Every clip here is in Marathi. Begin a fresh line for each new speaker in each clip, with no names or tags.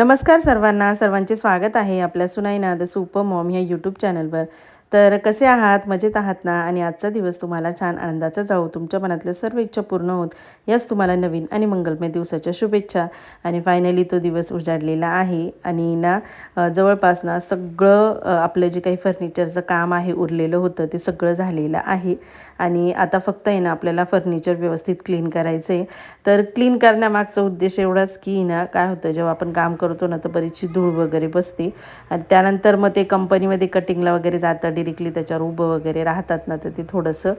नमस्कार सर्वांना सर्वांचे स्वागत आहे आपल्या सुनाईना द सुपर मॉम ह्या यूट्यूब चॅनलवर तर कसे आहात? मजेत आहात ना? आणि आजचा दिवस तुम्हाला छान आनंदाचा जाऊ तुमच्या मनातल्या सर्व इच्छा पूर्ण होत. याच तुम्हाला नवीन आणि मंगलमय दिवसाच्या शुभेच्छा. आणि फायनली तो दिवस उजाडलेला आहे. आणि ना जवळपास ना सगळं आपलं जे काही फर्निचरचं काम आहे उरलेलं होतं ते सगळं झालेलं आहे. आणि आता फक्त आहे ना आपल्याला फर्निचर व्यवस्थित क्लीन करायचं आहे तर क्लीन करण्यामागचा उद्देश एवढाच की ना काय होतं जेव्हा आपण काम करतो ना तर बरीचशी धूळ वगैरे बसते. आणि त्यानंतर मग ते कंपनीमध्ये कटिंगला वगैरे जातं डिरेक्टली त्याच्यावर उभं वगैरे राहतात ना तर ते थोडंसं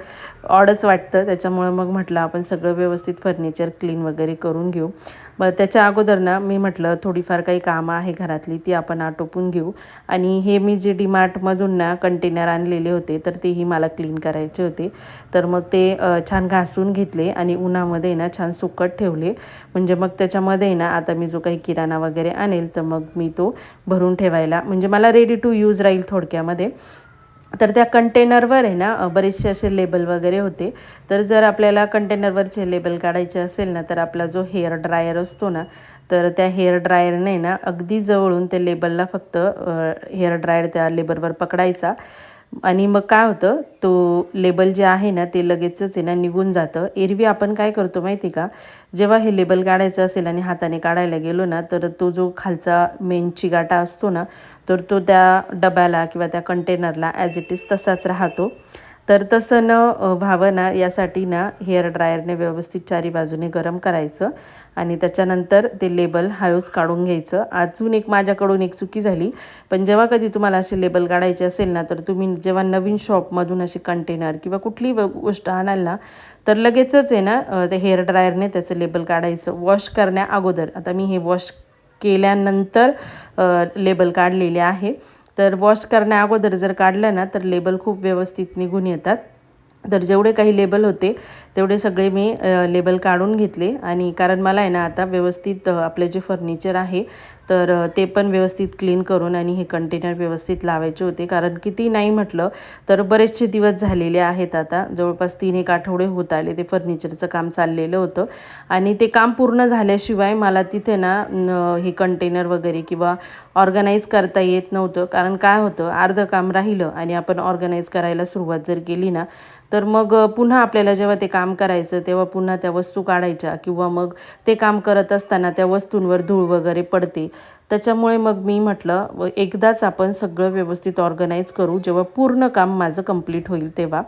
ऑडच वाटतं. त्याच्यामुळे मग म्हटलं आपण सगळं व्यवस्थित फर्निचर क्लीन वगैरे करून घेऊ. मग त्याच्या अगोदर ना मी म्हटलं थोडीफार काही कामं आहे घरातली ती आपण आटोपून घेऊ. आणि हे मी जे डीमार्टमधून ना कंटेनर आणलेले होते तर तेही मला क्लीन करायचे होते. तर मग ते छान घासून घेतले आणि उन्हामध्ये ना छान सुकट ठेवले. म्हणजे मग त्याच्यामध्ये ना आता मी जो काही किराणा वगैरे आणेल तर मग मी तो भरून ठेवायला म्हणजे मला रेडी टू यूज राहील थोडक्यामध्ये. तर त्या कंटेनरवर आहे ना बरेचसे असे लेबल वगैरे होते. तर जर आपल्याला कंटेनरवरचे लेबल काढायचे असेल ना तर आपला जो हेअर ड्रायर असतो ना तर त्या हेअर ड्रायरने ना अगदी जवळून त्या लेबलला फक्त हेअर ड्रायर त्या लेबलवर पकडायचा. आणि मग काय होतं तो लेबल जे आहे ना ते लगेचच आहे ना निघून जातं. एरवी आपण काय करतो माहिती का? जेव्हा हे लेबल काढायचं असेल आणि हाताने काढायला गेलो ना तर तो जो खालचा मेन चिगाटा असतो ना तर तो त्या डब्याला किंवा त्या कंटेनरला ॲज इट इज तसाच राहतो. तर तसं न व्हावं ना यासाठी ना हेअर ड्रायरने व्यवस्थित चारी बाजूने गरम करायचं आणि त्याच्यानंतर ते लेबल हळूच काढून घ्यायचं. अजून एक माझ्याकडून एक चुकी झाली. पण जेव्हा कधी तुम्हाला असे लेबल काढायचे असेल ना तर तुम्ही जेव्हा नवीन शॉपमधून असे कंटेनर किंवा कुठलीही व- गोष्ट आणाल ना तर लगेचच आहे ना ते हेअर ड्रायरने त्याचं लेबल काढायचं. वॉश करण्या अगोदर. आता मी हे वॉश केल्यानंतर लेबल काढलेले आहे. तर वॉश करण्या अगोदर जर काढलं ना तर लेबल खूप व्यवस्थित निघून येतात. तर जेवढे काही लेबल होते तेवढे सगळे मी लेबल काढून घेतले. आणि कारण मला आहे ना आता व्यवस्थित आपले जे फर्निचर आहे तर ते पण व्यवस्थित क्लीन करून आणि हे कंटेनर व्यवस्थित लावायचे होते. कारण किती नाही म्हटलं तर बरेचसे दिवस झालेले आहेत आता. जवळपास तीन एक आठवडे होत आले ते फर्निचरचं काम चाललेलं होतं. आणि ते काम पूर्ण झाल्याशिवाय मला तिथे ना हे कंटेनर वगैरे किंवा ऑर्गनाईज करता येत नव्हतं. कारण काय होतं अर्धं काम राहिलं आणि आपण ऑर्गनाईज करायला सुरुवात जर केली ना तर मग पुन्हा आपल्याला जेव्हा ते काम काम करायचं तेव्हा पुन्हा त्या वस्तू काढायच्या किंवा मग ते काम करत असताना त्या वस्तूंवर धूळ वगैरे पडते. त्याच्यामुळे मग मी म्हटलं व एकदाच आपण सगळं व्यवस्थित ऑर्गनाईज करू जेव्हा पूर्ण काम माझं कंप्लीट होईल तेव्हा.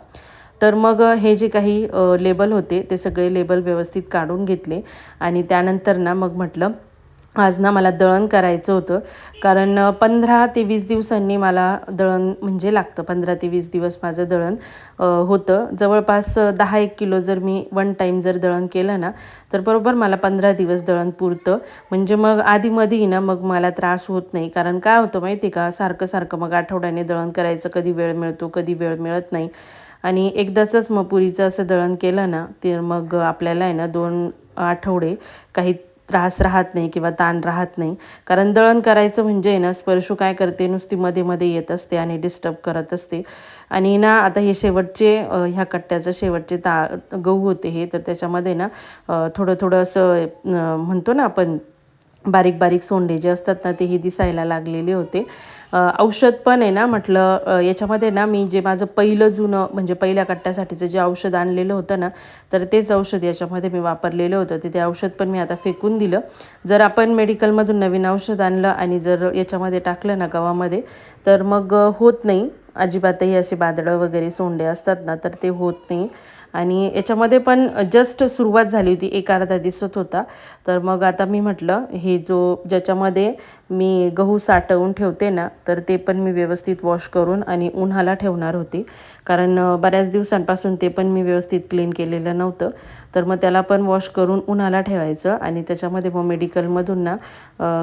तर मग हे जे काही लेबल होते ते सगळे लेबल व्यवस्थित काढून घेतले आणि त्यानंतर ना मग म्हटलं आज ना मला दळण करायचं होतं. कारण पंधरा ते वीस दिवसांनी मला दळण म्हणजे लागतं. पंधरा ते वीस दिवस माझं दळण होतं. जवळपास दहा एक किलो जर मी वन टाईम जर दळण केलं ना तर बरोबर मला पंधरा दिवस दळण पुरतं. म्हणजे मग आधीमधी ना मग मला त्रास होत नाही. कारण काय होतं माहिती आहे का? सारखं सारखं मग आठवड्याने दळण करायचं. कधी वेळ मिळतो कधी वेळ मिळत नाही. आणि एकदाचंच मग पुरीचं असं दळण केलं ना ते मग आपल्याला आहे ना दोन आठवडे काही त्रास राहत नाही किंवा ताण राहत नाही. कारण दळण करायचं म्हणजे आहे ना स्पर्शू काय करते नुसती मध्ये मध्ये येत असते आणि डिस्टर्ब करत असते. आणि ना आता हे शेवटचे ह्या कट्ट्याचं शेवटचे ता गहू होते हे तर त्याच्यामध्ये ना थोडं थोडं असं म्हणतो ना आपण बारीक बारीक सोंडे जे असतात ना तेही दिसायला लागलेले होते. औषध पण आहे ना म्हटलं याच्यामध्ये ना मी जे माझं पहिलं जुनं म्हणजे पहिल्या कट्ट्यासाठीचं जे औषध आणलेलं होतं ना तर तेच औषध याच्यामध्ये मी वापरलेलं होतं. तर ते औषध पण मी आता फेकून दिलं. जर आपण मेडिकलमधून नवीन औषध आणलं आणि जर याच्यामध्ये टाकलं ना गव्हामध्ये तर मग होत नाही. अजिबातही असे बादळं वगैरे सोंडे असतात ना तर ते होत नाही. आणि याच्यामध्ये पण जस्ट सुरुवात झाली होती एक अर्धा दिसत होता. तर मग आता मी म्हटलं हे जो ज्याच्यामध्ये मी गहू साठवून ठेवते ना तर ते पण मी व्यवस्थित वॉश करून आणि उन्हाला ठेवणार होते. कारण बऱ्याच दिवसांपासून ते पण मी व्यवस्थित क्लीन केलेलं नव्हतं. तर मग त्याला पण वॉश करून उन्हाला ठेवायचं आणि त्याच्यामध्ये मग मेडिकलमधून ना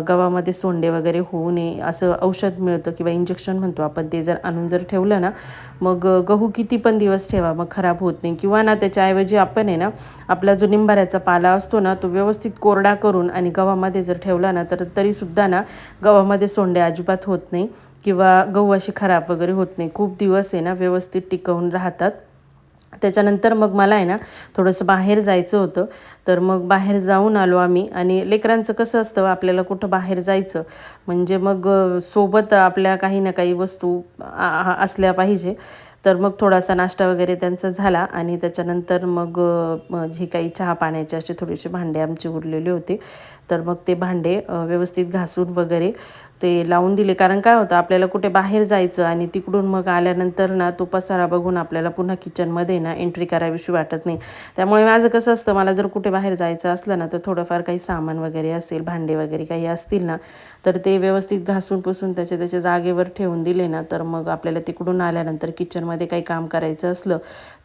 गव्हामध्ये सोंडे वगैरे होऊ नये असं औषध मिळतं किंवा इंजेक्शन म्हणतो आपण ते जर आणून जर ठेवलं ना मग गहू किती पण दिवस ठेवा मग खराब होत नाही. किंवा ना त्याच्याऐवजी आपण आहे ना आपला जो निंबाऱ्याचा पाला असतो ना तो व्यवस्थित कोरडा करून आणि गव्हामध्ये जर ठेवला ना तर तरीसुद्धा ना गव्हामध्ये सोंडे अजिबात होत नाही किंवा गहू अशी खराब वगैरे होत नाही. खूप दिवस आहे ना व्यवस्थित टिकवून राहतात. त्याच्यानंतर मग मला आहे ना थोडंसं बाहेर जायचं होतं. तर मग बाहेर जाऊन आलो आम्ही आणि लेकरांचं कसं असतं आपल्याला कुठं बाहेर जायचं? म्हणजे मग सोबत आपल्या काही ना काही वस्तू असल्या पाहिजे. तर मग थोडासा नाश्ता वगैरे त्यांचा झाला आणि त्याच्यानंतर मग जी जे काही चहा पाण्याची अशी थोडीशी भांडे आमचे उरलेले होते. तर मग ते भांडे व्यवस्थित घासून वगैरे ते लावून दिले. कारण काय होतं आपल्याला कुठे बाहेर जायचं आणि तिकडून मग आल्यानंतर ना तो पसारा बघून आपल्याला पुन्हा किचनमध्ये ना एंट्री करावीशी वाटत नाही. त्यामुळे माझं कसं असतं मला जर कुठे बाहेर जायचं असलं ना तर थोडंफार काही सामान वगैरे असेल भांडे वगैरे काही असतील ना तर ते व्यवस्थित घासून पुसून त्याच्या त्याच्या जागेवर ठेवून दिले ना तर मग आपल्याला तिकडून आल्यानंतर किचनमध्ये काही काम करायचं असलं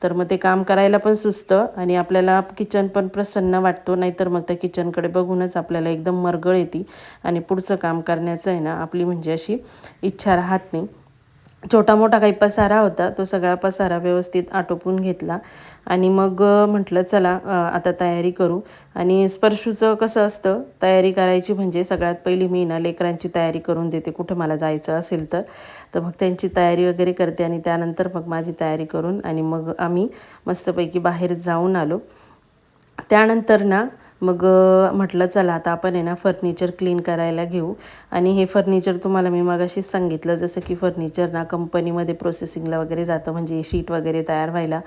तर मग ते काम करायला पण सुचतं आणि आपल्याला किचन पण प्रसन्न वाटतो. नाहीतर मग त्या किचनकडे बघूनच आपल्याला एकदम मरगळ येते आणि पुढचं काम करण्याचं आहे ना आपली म्हणजे अशी इच्छा राहत नाही. छोटा मोठा काही पसारा होता तो सगळा पसारा व्यवस्थित आटोपून घेतला आणि मग म्हटलं चला आता तयारी करू. आणि स्पर्शूचं कसं असतं तयारी करायची म्हणजे सगळ्यात पहिली मी ना लेकरांची तयारी करून देते कुठं मला जायचं असेल तर. तर मग त्यांची तयारी वगैरे करते आणि त्यानंतर मग माझी तयारी करून आणि मग आम्ही मस्तपैकी बाहेर जाऊन आलो. त्यानंतर ना मग म्हटलं चला आता आपण आहे ना फर्निचर क्लीन करायला घेऊ. आणि हे फर्निचर तुम्हाला मी मगाशीच सांगितलं जसं की फर्निचर ना कंपनीमध्ये प्रोसेसिंगला वगैरे जातं म्हणजे शीट वगैरे तयार व्हायला.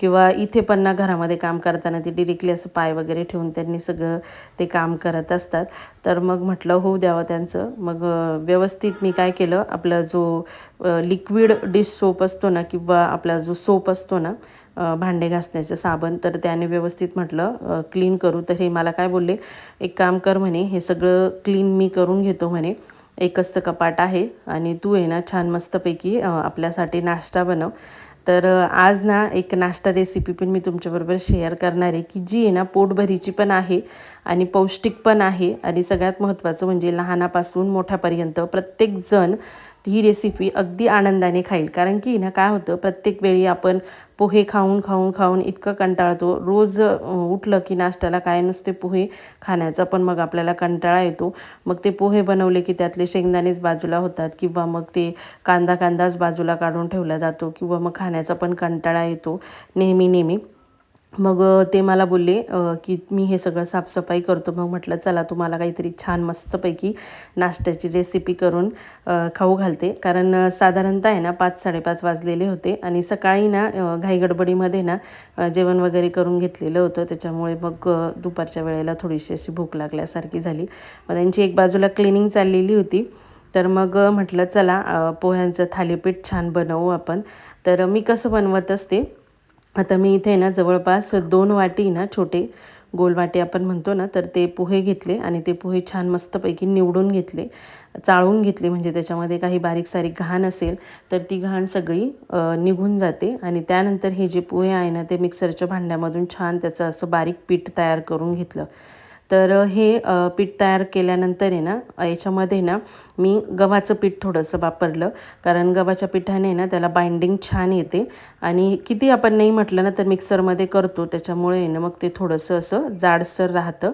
किंवा इथे पण ना घरामध्ये काम करताना ते डिरेक्टली असं पाय वगैरे ठेवून त्यांनी सगळं ते काम करत असतात. तर मग म्हटलं होऊ द्यावं त्यांचं. मग व्यवस्थित मी काय केलं आपला जो लिक्विड डिश सोप असतो ना किंवा आपला जो सोप असतो ना भांडे घासण्याचं साबण तर त्याने व्यवस्थित म्हटलं क्लीन करू. तर हे मला काय बोलले एक काम कर म्हणे हे सगळं क्लीन मी करून घेतो म्हणे. एकच तर कपाट आहे आणि तू आहे ना छान मस्तपैकी आपल्यासाठी नाश्ता बनव. तर आज ना एक नाश्ता रेसिपी पण मी तुमच्याबरोबर शेअर करणार आहे की जी आहे ना पोटभरीची पण आहे. आणि पौष्टिक पण आहे. आणि सगळ्यात महत्त्वाचं म्हणजे लहानापासून मोठ्यापर्यंत प्रत्येकजण ही रेसिपी अगदी आनंदाने खाईल. कारण की ना काय होतं प्रत्येक वेळी आपण पोहे खाऊन खाऊन खाऊन इतकं कंटाळतो. रोज उठलं की नाश्त्याला काय नुसते पोहे खाण्याचा पण मग आपल्याला कंटाळा येतो. मग ते पोहे बनवले की त्यातले शेंगदाणेच बाजूला होतात किंवा मग ते कांदा कांदाच बाजूला काढून ठेवला जातो किंवा मग खाण्याचा पण कंटाळा येतो. नेहमी नेहमी. मग ते मला बोलले की मी हे सगळं साफसफाई करतो. मग म्हटलं चला तुम्हाला काहीतरी छान मस्तपैकी नाश्त्याची रेसिपी करून खाऊ घालते. कारण साधारणतः आहे ना पाच साडेपाच वाजलेले होते आणि सकाळी ना घाईगडबडीमध्ये ना जेवण वगैरे करून घेतलेलं होतं. त्याच्यामुळे मग दुपारच्या वेळेला थोडीशी अशी भूक लागल्यासारखी झाली. मग त्यांची एक बाजूला क्लिनिंग चाललेली होती. तर मग म्हटलं चला पोह्यांचं थालीपीठ छान बनवू आपण. तर मी कसं बनवत असते आता मी इथे ना जवळपास दोन वाटी ना छोटे गोल वाटी आपण म्हणतो ना तर ते पोहे घेतले आणि ते पोहे छान मस्तपैकी निवडून घेतले चाळून घेतले. म्हणजे त्याच्यामध्ये काही बारीक सारीक घाण असेल तर ती घाण सगळी निघून जाते. आणि त्यानंतर हे जे पोहे आहे ना ते मिक्सरच्या भांड्यामधून छान त्याचं असं बारीक पीठ तयार करून घेतलं. तर हे पीठ तयार केल्यानंतर आहे ना याच्यामध्ये ना मी गव्हाचं पीठ थोडंसं वापरलं. कारण गव्हाच्या पिठाने ना त्याला बाइंडिंग छान येते. आणि किती आपण नाही म्हटलं ना तर मिक्सरमध्ये करतो. त्याच्यामुळे ना मग ते थोडंसं असं जाडसर राहतं.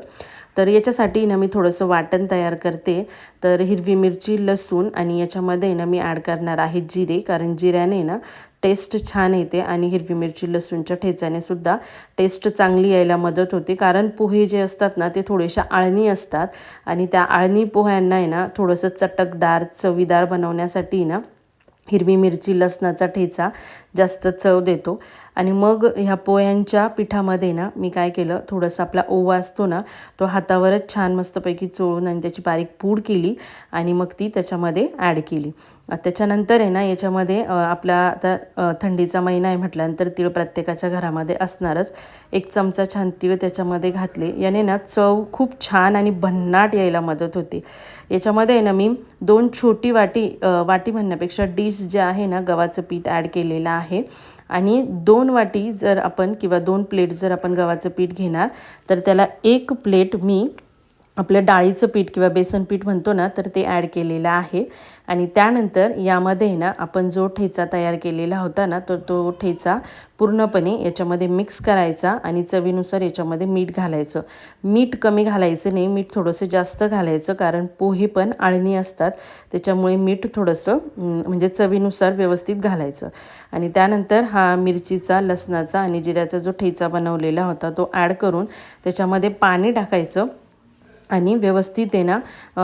तर याच्यासाठी ना मी थोडंसं वाटण तयार करते. तर हिरवी मिरची लसूण आणि याच्यामध्ये ना मी ॲड करणार आहे जिरे. कारण जिऱ्याने ना टेस्ट छान येते आणि हिरवी मिरची लसूणच्या ठेचाने सुद्धा टेस्ट चांगली यायला मदत होते. कारण पोहे जे असतात ना ते थोडेशा आळणी असतात आणि त्या आळणी पोह्यांना आहे ना थोडंसं चटकदार चवीदार बनवण्यासाठी ना हिरवी मिरची लसणाचा ठेचा जास्त चव देतो. आणि मग ह्या पोह्यांच्या पिठामध्ये ना मी काय केलं थोडंसं आपला ओवा असतो ना तो हातावरच छान मस्तपैकी चोळून आणि त्याची बारीक पूड केली आणि मग ती त्याच्यामध्ये ॲड केली. त्याच्यानंतर आहे ना याच्यामध्ये आपला आता थंडीचा महिना आहे म्हटल्यानंतर तीळ प्रत्येकाच्या घरामध्ये असणारच. एक चमचा छान तीळ त्याच्यामध्ये घातले. याने ना चव खूप छान आणि भन्नाट यायला मदत होते. याच्यामध्ये आहे ना मी दोन छोटी वाटी वाटी म्हणण्यापेक्षा डिश जे आहे ना गव्हाचं पीठ ॲड केलेलं आहे. आणि दोन वाटी जर आपण किंवा दोन प्लेट जर आपण गव्हाचं पीठ घेणार तर त्याला एक प्लेट मी आपलं डाळीचं पीठ किंवा बेसन पीठ म्हणतो ना तर ते ॲड केलेलं आहे. आणि त्यानंतर यामध्ये ना आपण जो ठेचा तयार केलेला होता ना तर तो ठेचा पूर्णपणे याच्यामध्ये मिक्स करायचा आणि चवीनुसार याच्यामध्ये मीठ घालायचं. मीठ कमी घालायचं नाही मीठ थोडंसं जास्त घालायचं कारण पोहे पण आळणी असतात. त्याच्यामुळे मीठ थोडंसं म्हणजे चवीनुसार व्यवस्थित घालायचं. आणि त्यानंतर हा मिरचीचा लसणाचा आणि जिऱ्याचा जो ठेचा बनवलेला होता तो ॲड करून त्याच्यामध्ये पाणी टाकायचं. आणि व्यवस्थित आहे ना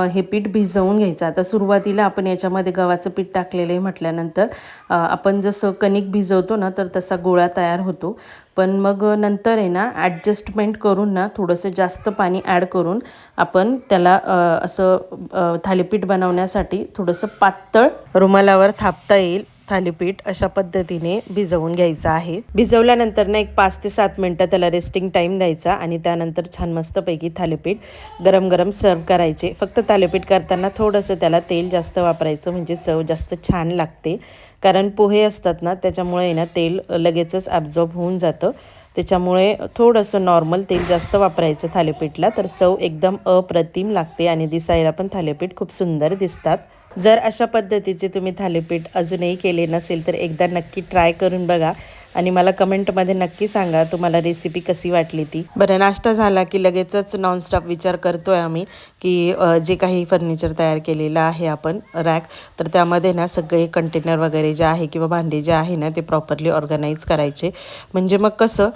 हे पीठ भिजवून घ्यायचं. आता सुरुवातीला आपण याच्यामध्ये गव्हाचं पीठ टाकलेलं आहे म्हटल्यानंतर आपण जसं कणिक भिजवतो ना तर तसा गोळा तयार होतो. पण मग नंतर आहे ना ॲडजस्टमेंट करून ना थोडंसं जास्त पाणी ॲड करून आपण त्याला असं थालीपीठ बनवण्यासाठी थोडंसं पातळ रुमालावर थापता येईल. थालीपीठ अशा पद्धतीने भिजवून घ्यायचं आहे. भिजवल्यानंतर ना एक पाच ते सात मिनटं त्याला रेस्टिंग टाईम द्यायचा आणि त्यानंतर छान मस्तपैकी थालीपीठ गरम गरम सर्व करायचे. फक्त थालीपीठ करताना थोडंसं त्याला तेल जास्त वापरायचं म्हणजे चव जास्त छान लागते. कारण पोहे असतात ना त्याच्यामुळे ना तेल लगेचच ॲब्झॉर्ब होऊन जातं. त्याच्यामुळे थोडंसं नॉर्मल तेल जास्त वापरायचं थालीपीठला तर चव एकदम अप्रतिम लागते आणि दिसायला पण थालीपीठ खूप सुंदर दिसतात. जर अशा पद्धतीचे तुम्ही थालीपीठ अजूनही केले नसेल तर एकदा नक्की ट्राय करून बघा. आणि मला कमेंटमध्ये नक्की सांगा तुम्हाला रेसिपी कशी वाटली ती. बरं नाश्ता झाला की लगेचच नॉनस्टॉप विचार करतोय आम्ही. की जे काही फर्निचर तयार केलेलं आहे आपण रॅक तर त्यामध्ये ना सगळे कंटेनर वगैरे जे आहे किंवा भांडे जे आहे ना ते प्रॉपरली ऑर्गनाईज करायचे. म्हणजे मग कसं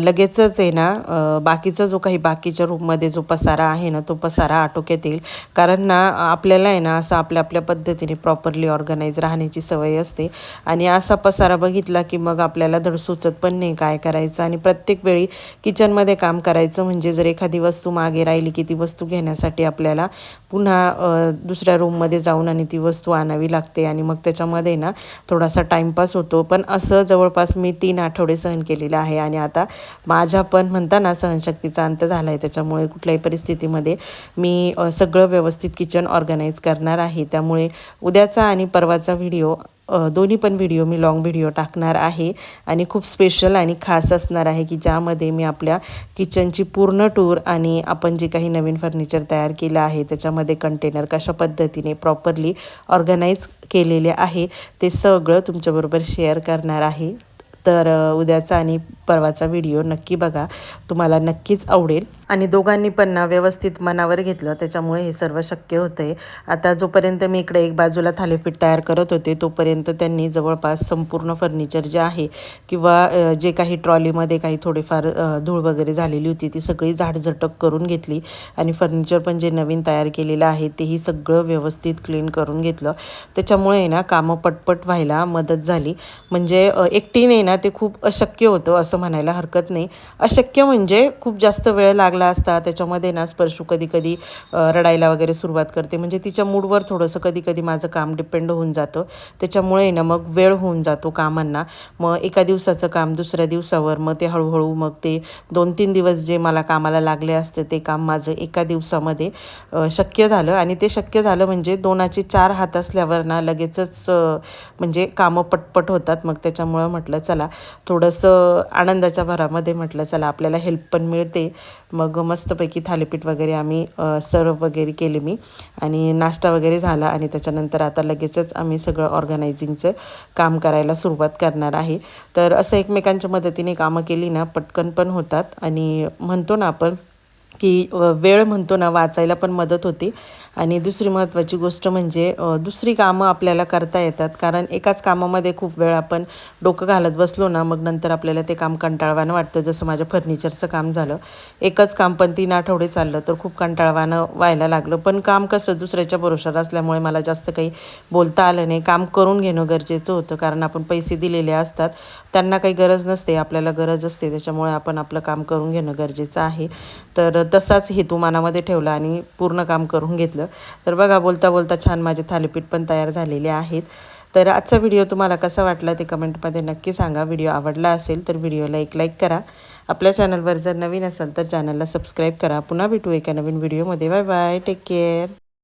लगेचच आहे ना बाकीचा जो काही बाकीच्या रूममध्ये जो पसारा आहे ना तो पसारा आटोक्यात येईल. कारण ना आपल्याला आहे ना असं आपल्या आपल्या पद्धतीने प्रॉपरली ऑर्गनाईज राहण्याची सवय असते. आणि असा पसारा बघितला की मग आपल्याला आपल्याला धड सुचत पण नाही काय करायचं. आणि प्रत्येक वेळी किचनमध्ये काम करायचं म्हणजे जर एखादी वस्तू मागे राहिली की ती वस्तू घेण्यासाठी आपल्याला पुन्हा दुसऱ्या रूममध्ये जाऊन आणि ती वस्तू आणावी लागते आणि मग त्याच्यामध्ये ना थोडासा टाईमपास होतो. पण असं जवळपास मी तीन आठवडे सहन केलेलं आहे आणि आता माझ्या पण म्हणता ना सहनशक्तीचा अंत झाला आहे त्याच्यामुळे कुठल्याही परिस्थितीमध्ये मी सगळं व्यवस्थित किचन ऑर्गनाईज करणार आहे. त्यामुळे उद्याचा आणि परवाचा व्हिडिओ दोन्ही पण व्हिडिओ मी लाँग व्हिडिओ टाकणार आहे. आणि खूप स्पेशल आणि खास असणार आहे की ज्यामध्ये मी आपल्या किचनची पूर्ण टूर आणि आपण जे काही नवीन फर्निचर तयार केलं आहे त्याच्यामध्ये कंटेनर कशा पद्धतीने प्रॉपरली ऑर्गनाईज केलेले आहे ते सगळं तुमच्याबरोबर शेअर करणार आहे. तर उद्याचा आणि परवाचा व्हिडिओ नक्की बघा. तुम्हाला नक्कीच आवडेल. आणि दोघांनी पण ना व्यवस्थित मनावर घेतलं. त्याच्यामुळे हे सर्व शक्य होतं आहे आता जोपर्यंत मी इकडे एक बाजूला थालीपीठ तयार करत होते तोपर्यंत त्यांनी जवळपास संपूर्ण फर्निचर जे आहे किंवा जे काही ट्रॉलीमध्ये काही थोडेफार धूळ वगैरे झालेली होती ती सगळी झाडझटक करून घेतली. आणि फर्निचर पण जे नवीन तयार केलेलं आहे तेही सगळं व्यवस्थित क्लीन करून घेतलं. त्याच्यामुळे ना कामं पटपट व्हायला मदत झाली. म्हणजे एकटीने ना ते खूप अशक्य होतं असं म्हणायला हरकत नाही. अशक्य म्हणजे खूप जास्त वेळ लागला असता त्याच्यामध्ये ना स्पर्शू कधी कधी रडायला वगैरे सुरुवात करते. म्हणजे तिच्या मूडवर थोडंसं कधी कधी माझं काम डिपेंड होऊन जातं. त्याच्यामुळे ना मग वेळ होऊन जातो कामांना. मग एका दिवसाचं काम दुसऱ्या दिवसावर मग ते हळूहळू मग ते दोन तीन दिवस जे मला कामाला लागले असते ते काम माझं एका दिवसामध्ये शक्य झालं. आणि ते शक्य झालं म्हणजे दोनाचे चार हात असल्यावर ना लगेचच म्हणजे कामं पटपट होतात. मग त्याच्यामुळं म्हटलं चला थोडंसं आनंदाच्या भरामध्ये म्हटलं चला आपल्याला हेल्प पण मिळते. मग मस्तपैकी थालीपीठ वगैरे आम्ही सर्व वगैरे केले मी. आणि नाश्ता वगैरे झाला आणि त्याच्यानंतर आता लगेचच आम्ही सगळं ऑर्गनायझिंगचं काम करायला सुरुवात करणार आहे. तर असं एकमेकांच्या मदतीने कामं केली ना पटकन पण होतात. आणि म्हणतो ना आपण की वेळ म्हणतो ना वाचायला पण मदत होते. आणि दुसरी महत्त्वाची गोष्ट म्हणजे दुसरी कामं आपल्याला करता येतात. कारण एकाच कामामध्ये खूप वेळ आपण डोकं घालत बसलो ना मग नंतर आपल्याला ते काम कंटाळवानं वाटतं. जसं माझ्या फर्निचरचं काम झालं. एकच काम पण तीन आठवडे चाललं तर खूप कंटाळवानं व्हायला लागलं. पण काम कसं दुसऱ्याच्या भरोशावर असल्यामुळे मला जास्त काही बोलता आलं नाही. काम करून घेणं गरजेचं होतं कारण आपण पैसे दिलेले असतात. त्यांना काही गरज नसते आपल्याला गरज असते. त्याच्यामुळे आपण आपलं काम करून घेणं गरजेचं आहे. तर तसाच हेतू मनामध्ये ठेवला आणि पूर्ण काम करून घेतलं. तर बघा बोलता बोलता छान माझे थालीपीठ पण तयार झालेले आहेत. तर आजचा व्हिडिओ तुम्हाला कसा वाटला ते कमेंटमध्ये नक्की सांगा. व्हिडिओ आवडला असेल तर व्हिडिओला एक लाईक करा. आपल्या चॅनलवर जर नवीन असाल तर चॅनलला सबस्क्राईब करा. पुन्हा भेटू एका नवीन व्हिडिओमध्ये. Bye bye take care.